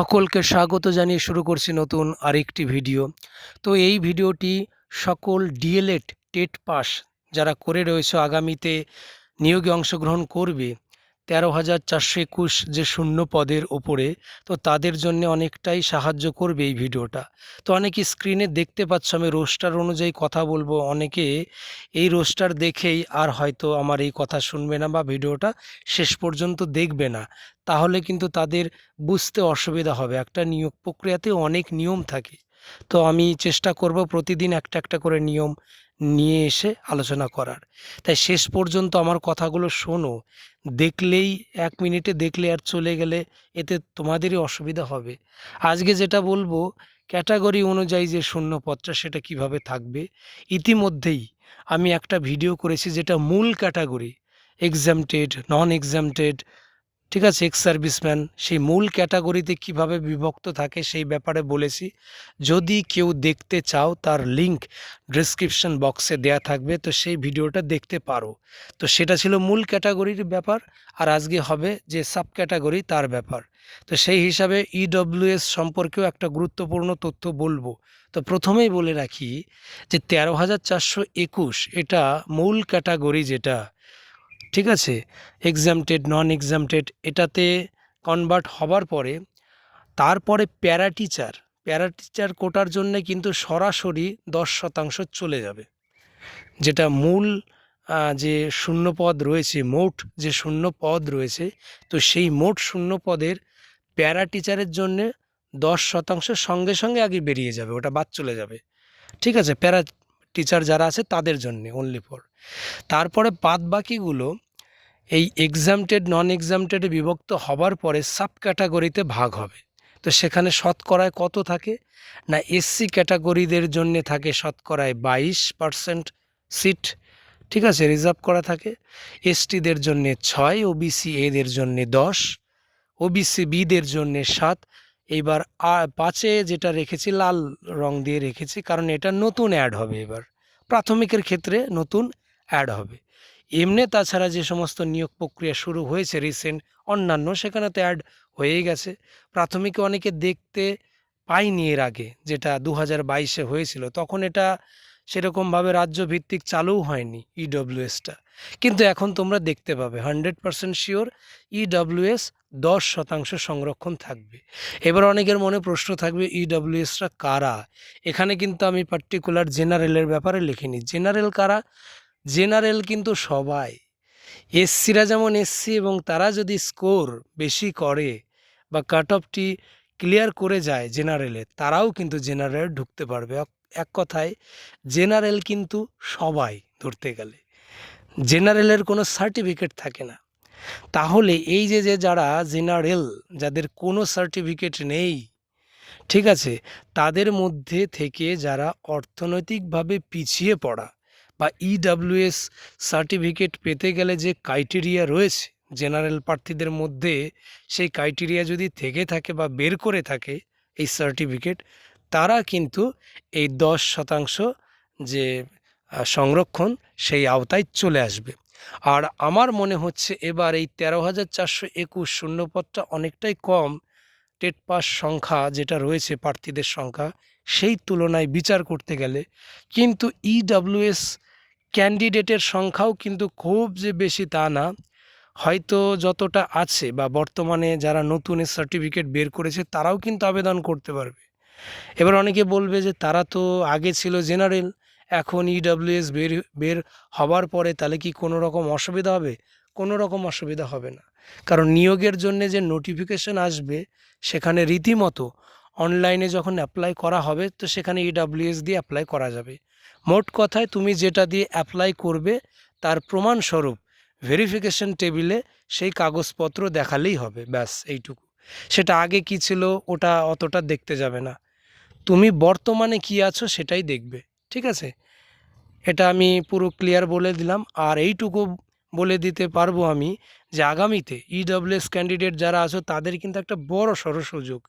সকলকে স্বাগত জানিয়ে শুরু করছি নতুন আরেকটি ভিডিও। তো এই ভিডিওটি সকল ডিএলএড টেট পাস যারা করে রয়েছে, আগামীতে নিয়োগে অংশগ্রহণ করবে তেরো হাজার চারশো একুশ যে শূন্য পদের ওপরে, তো তাদের জন্য অনেকটাই সাহায্য করবে এই ভিডিওটা। তো অনেকে স্ক্রিনে দেখতে পাচ্ছ, আমি রোস্টার অনুযায়ী কথা বলব। অনেকে এই রোস্টার দেখেই আর হয়তো আমার এই কথা শুনবে না বা ভিডিওটা শেষ পর্যন্ত দেখবে না। তাহলে কিন্তু তাদের বুঝতে অসুবিধা হবে। একটা নিয়োগ প্রক্রিয়াতে অনেক নিয়ম থাকে। তো আমি চেষ্টা করব প্রতিদিন একটা একটা করে নিয়ম নিয়ে এসে আলোচনা করার। তাই শেষ পর্যন্ত আমার কথাগুলো শোনো। দেখলেই, এক মিনিটে দেখলে আর চলে গেলে এতে তোমাদেরই অসুবিধা হবে। আজকে যেটা বলব, ক্যাটাগরি অনুযায়ী যে শূন্যপদটা সেটা কীভাবে থাকবে, ইতিমধ্যেই আমি একটা ভিডিও করেছি যেটা মূল ক্যাটাগরি এক্সামটেড নন এক্সামটেড ঠিক আছে এক্স সার্ভিসম্যান সেই মূল ক্যাটাগরিতে কীভাবে বিভক্ত থাকে সেই ব্যাপারে বলেছি। যদি কেউ দেখতে চাও, তার লিংক ডেসক্রিপশন বক্সে দেয়া থাকবে, তো সেই ভিডিওটা দেখতে পারো। তো সেটা ছিল মূল ক্যাটাগরির ব্যাপার, আর আজকে হবে যে সাব ক্যাটাগরি তার ব্যাপার। তো সেই হিসাবে ইডব্লিউএস সম্পর্কেও একটা গুরুত্বপূর্ণ তথ্য বলব। তো প্রথমেই বলে রাখি যে তেরো হাজার চারশো একুশ, এটা মূল ক্যাটাগরি যেটা ঠিক আছে? এক্সামটেড নন এক্সামটেড এটাতে কনভার্ট হবার পরে তারপরে প্যারা টিচার প্যারা টিচার কোটার জন্য কিন্তু সরাসরি দশ শতাংশ চলে যাবে। যেটা মূল যে শূন্য পদ রয়েছে, মোট যে শূন্য পদ রয়েছে, তো সেই মোট শূন্য পদের প্যারা টিচারের জন্যে দশ শতাংশ সঙ্গে সঙ্গে আগে বেরিয়ে যাবে, ওটা বাদ চলে যাবে। ঠিক আছে? প্যারা টিচার যারা আছে তাদের জন্যে অনলি ফর তারপরে বাদ বাকিগুলো এই এক্সামটেড নন এক্সামটেডে বিভক্ত হবার পরে সাব ক্যাটাগরিতে ভাগ হবে। তো সেখানে শতকরায় কত থাকে? না এসসি ক্যাটাগরিদের জন্য থাকে শতকরায় বাইশ পার্সেন্ট সিট ঠিক আছে? রিজার্ভ করা থাকে। এসটিদের জন্যে ছয় ওবিসি এদের জন্যে দশ ওবিসি বিদের জন্যে সাত এইবার পাঁচে যেটা রেখেছি, লাল রং দিয়ে রেখেছি, কারণ এটা নতুন অ্যাড হবে এবার। প্রাথমিকের ক্ষেত্রে নতুন অ্যাড হবে। এমনি তাছাড়া যে সমস্ত নিয়োগ প্রক্রিয়া শুরু হয়েছে রিসেন্ট অন্যান্য, সেখানে তো অ্যাড হয়েই গেছে। প্রাথমিকে অনেকে দেখতে পাইনি এর আগে, যেটা দু হাজার বাইশে হয়েছিল। তখন এটা সেরকমভাবে রাজ্য ভিত্তিক চালুও হয়নি ইডব্লিউএসটা কিন্তু এখন তোমরা দেখতে পাবে হান্ড্রেড পার্সেন্ট শিওর ইডব্লিউএস দশ শতাংশ সংরক্ষণ থাকবে। এবার অনেকের মনে প্রশ্ন থাকবে ইডব্লিউএসটা কারা? এখানে কিন্তু আমি পার্টিকুলার জেনারেলের ব্যাপারে লিখিনি। জেনারেল কারা? জেনারেল কিন্তু সবাই। এসসিরা যেমন এসসি এবং তারা যদি স্কোর বেশি করে বা কাট অফটি ক্লিয়ার করে যায় জেনারেলে তারাও কিন্তু জেনারেল ঢুকতে পারবে। এক কথায় জেনারেল কিন্তু সবাই ধরতে গেলে। জেনারেলের কোনো সার্টিফিকেট থাকে না। তাহলে এই যে যে যারা জেনারেল, যাদের কোনো সার্টিফিকেট নেই, ঠিক আছে, তাদের মধ্যে থেকে যারা অর্থনৈতিকভাবে পিছিয়ে পড়া বা ইডাব্লিউএস সার্টিফিকেট পেতে গেলে যে ক্রাইটেরিয়া রয়েছে, জেনারেল প্রার্থীদের মধ্যে, সেই ক্রাইটেরিয়া যদি থেকে থাকে বা বের করে থাকে এই সার্টিফিকেট, তারা কিন্তু এই দশ শতাংশ যে সংরক্ষণ, সেই আওতায় চলে আসবে। আর আমার মনে হচ্ছে এবার এই তেরো হাজার চারশো একুশ শূন্যপদটা অনেকটাই কম টেট পাস সংখ্যা যেটা রয়েছে প্রার্থীদের সংখ্যা, সেই তুলনায় বিচার করতে গেলে। কিন্তু ইডাব্লিউএস ক্যান্ডিডেটের সংখ্যাও কিন্তু খুব যে বেশি তা না। হয়তো যতটা আছে বা বর্তমানে যারা নতুন সার্টিফিকেট বের করেছে, তারাও কিন্তু আবেদন করতে পারবে। এবার অনেকে বলবে যে তারা তো আগে ছিল জেনারেল এখন ইডাব্লিউএস বের বের হবার পরে তাহলে কি কোনো রকম অসুবিধা হবে? কোনো রকম অসুবিধা হবে না। কারণ নিয়োগের জন্য যে নোটিফিকেশন আসবে, সেখানে রীতিমতো অনলাইনে যখন অ্যাপ্লাই করা হবে, তো সেখানে ইডাব্লিউএস দিয়ে অ্যাপ্লাই করা যাবে। মোট কথায় তুমি যেটা দিয়ে অ্যাপ্লাই করবে, তার প্রমাণস্বরূপ ভেরিফিকেশন টেবিলে সেই কাগজপত্র দেখালেই হবে, ব্যাস এইটুকু। সেটা আগে কি ছিল, ওটা অতটা দেখতে যাবে না। তুমি বর্তমানে কি আছো, সেটাই দেখবে। ঠিক আছে? এটা আমি পুরো ক্লিয়ার বলে দিলাম। আর এইটুকু বলে দিতে পারব আমি যে আগামীতে ইডব্লিউএস ক্যান্ডিডেট যারা আছো, তাদের কিন্তু একটা বড় সড়ো সুযোগ।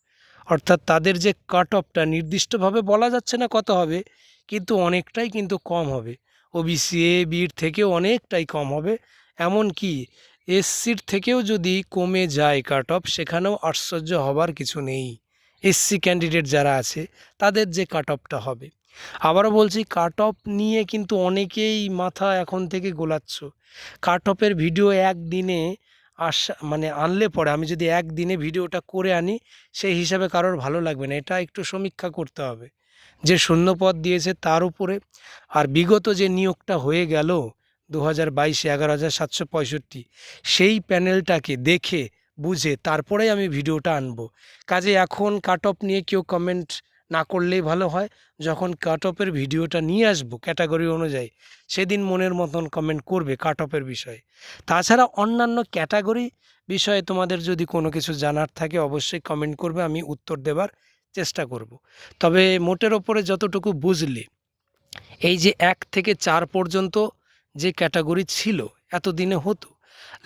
অর্থাৎ তাদের যে কাট অফটা নির্দিষ্টভাবে বলা যাচ্ছে না কত হবে, কিন্তু অনেকটাই কিন্তু কম হবে। ও ওবিসি এ বির থেকেও অনেকটাই কম হবে। এমন কি এসসির থেকেও যদি কমে যায় কাট অফ সেখানেও আশ্চর্য হবার কিছু নেই। এসসি ক্যান্ডিডেট যারা আছে, তাদের যে কাট অফটা হবে। আবারও বলছি কাট অফ নিয়ে কিন্তু অনেকেই মাথা এখন থেকে গোলাচ্ছ। কাট অফের ভিডিও একদিনে আসা মানে আনলে পরে, আমি যদি একদিনে ভিডিওটা করে আনি, সেই হিসাবে কারোর ভালো লাগবে না। এটা একটু সমীক্ষা করতে হবে। যে শূন্যপদ দিয়েছে তার উপরে, আর বিগত যে নিয়োগটা হয়ে গেল দু হাজার বাইশে এগারো হাজার সাতশো পঁয়ষট্টি, সেই প্যানেলটাকে দেখে, বুঝে তারপরেই আমি ভিডিওটা আনব। কাজে এখন কাট অফ নিয়ে কেউ কমেন্ট না করলেই ভালো হয়। যখন কাট অফের ভিডিওটা নিয়ে আসব ক্যাটাগরি অনুযায়ী, সেদিন মনের মতন কমেন্ট করবে কাট অফের বিষয়ে। তাছাড়া অন্যান্য ক্যাটাগরি বিষয়ে তোমাদের যদি কোনো কিছু জানার থাকে, অবশ্যই কমেন্ট করবে, আমি উত্তর দেবার চেষ্টা করব। তবে মোটের ওপরে যতটুকু বুঝলে, এই যে এক থেকে চার পর্যন্ত যে ক্যাটাগরি ছিল, এতদিনে হতো।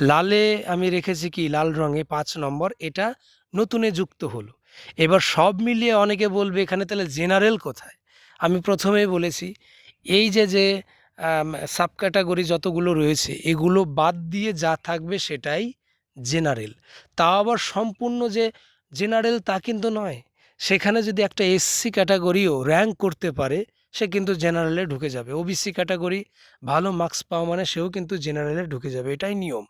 লালে আমি রেখেছি কি? লাল রঙে পাঁচ নম্বর, এটা নতুনে যুক্ত হলো। এবার সব মিলিয়ে অনেকে বলবে, এখানে তাহলে জেনারেল কোথায়? আমি প্রথমেই বলেছি, এই যে যে সাব ক্যাটাগরি যতগুলো রয়েছে, এগুলো বাদ দিয়ে যা থাকবে সেটাই জেনারেল। তা আবার সম্পূর্ণ যে জেনারেল তা কিন্তু নয়। সেখানে যদি একটা এসসি ক্যাটাগরিও র্যাঙ্ক করতে পারে, সে কিন্তু জেনারেলে ঢুকে যাবে। ওবিসি ক্যাটাগরি ভালো মার্কস পাওয়া মানে সেও কিন্তু জেনারেলে ঢুকে যাবে, এটাই নিয়ম।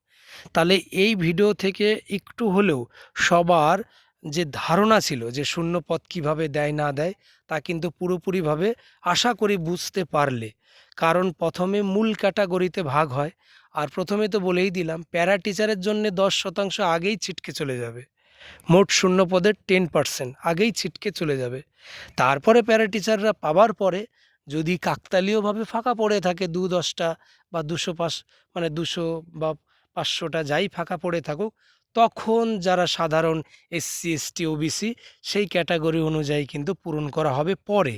তাহলে এই ভিডিও থেকে একটু হলেও সবার যে ধারণা ছিল যে শূন্য পদ কীভাবে দেয় না দেয়, তা কিন্তু পুরোপুরিভাবে আশা করি বুঝতে পারলে। কারণ প্রথমে মূল ক্যাটাগরিতে ভাগ হয়, আর প্রথমে তো বলেই দিলাম প্যারা টিচারের জন্য দশ শতাংশ আগেই ছিটকে চলে যাবে। মোট শূন্য পদের টেন পার্সেন্ট আগেই ছিটকে চলে যাবে। তারপরে প্যারা টিচাররা পাবার পরে যদি কাকতালীয়ভাবে ফাঁকা পড়ে থাকে দু দশটা বা দুশো পাঁচ মানে দুশো বা পাঁচশোটা যাই ফাঁকা পড়ে থাকুক তখন যারা সাধারণ এসসি এসটি ওবিসি সেই ক্যাটাগরি অনুযায়ী কিন্তু পূরণ করা হবে পরে।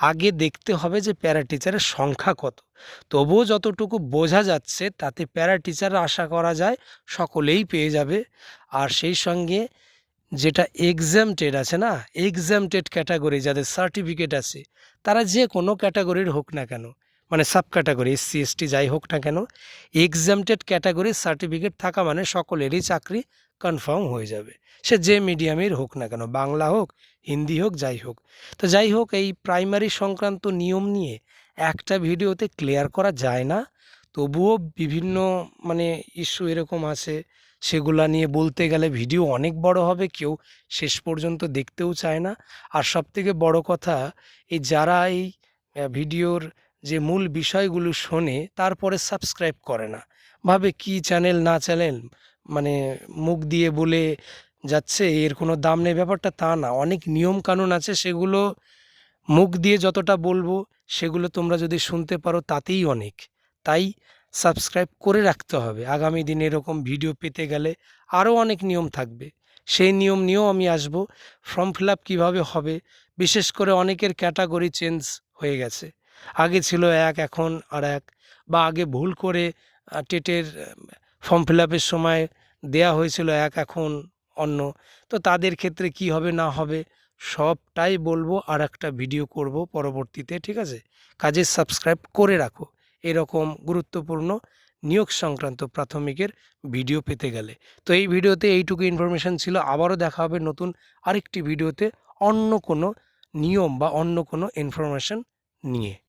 আগে দেখতে হবে যে প্যারা টিচারের সংখ্যা কত। তবুও যতটুকু বোঝা যাচ্ছে তাতে প্যারা টিচার আশা করা যায় সকলেই পেয়ে যাবে। আর সেই সঙ্গে যেটা এক্সামটেড আছে না এক্সামটেড ক্যাটাগরি যাদের সার্টিফিকেট আছে, তারা যে কোনো ক্যাটাগরির হোক না কেন মানে সাব ক্যাটাগরি এসসি এসটি যাই হোক না কেন এক্সামটেড ক্যাটাগরির সার্টিফিকেট থাকা মানে সকলেরই চাকরি কনফার্ম হয়ে যাবে। সে যে মিডিয়ামের হোক না কেন, বাংলা হোক, হিন্দি হোক, যাই হোক। তো যাই হোক, এই প্রাইমারি সংক্রান্ত নিয়ম নিয়ে একটা ভিডিওতে ক্লিয়ার করা যায় না, তবুও বিভিন্ন মানে ইস্যু এরকম আছে, সেগুলা নিয়ে বলতে গেলে ভিডিও অনেক বড় হবে, কেউ শেষ পর্যন্ত দেখতেও চায় না। আর সবথেকে বড় কথা, এই যারা এই ভিডিওর যে মূল বিষয়গুলো শোনে, তারপরে সাবস্ক্রাইব করে না। ভাবে কি চ্যানেল না চ্যানেল মানে মুখ দিয়ে বলে যাচ্ছে, এর কোনো দাম নেই, ব্যাপারটা তা না। অনেক নিয়ম কানুন আছে, সেগুলো মুখ দিয়ে যতটা বলব, সেগুলো তোমরা যদি শুনতে পারো, তাতেই অনেক। তাই সাবস্ক্রাইব করে রাখতে হবে। আগামী দিনে এরকম ভিডিও পেতে গেলে আরও অনেক নিয়ম থাকবে। সেই নিয়ম নিয়েও আমি আসব। ফর্ম ফিল আপ কীভাবে হবে? বিশেষ করে অনেকের ক্যাটাগরি চেঞ্জ হয়ে গেছে। আগে ছিল এক, এখন আর এক। বা আগে ভুল করে টেটের ফর্ম ফিল আপের সময় দেয়া হয়েছিল এক, এখন অন্য। তো তাদের ক্ষেত্রে কি হবে, না হবে, সবটাই বলব আর একটা ভিডিও করব পরবর্তীতে, ঠিক আছে? কাজে সাবস্ক্রাইব করে রাখো। এরকম গুরুত্বপূর্ণ নিয়োগ সংক্রান্ত প্রাথমিকের ভিডিও পেতে গেলে। তো এই ভিডিওতে এইটুকু ইনফরমেশান ছিল। আবারও দেখা হবে নতুন আরেকটি ভিডিওতে অন্য কোনো নিয়ম বা অন্য কোনো ইনফরমেশান নিয়ে।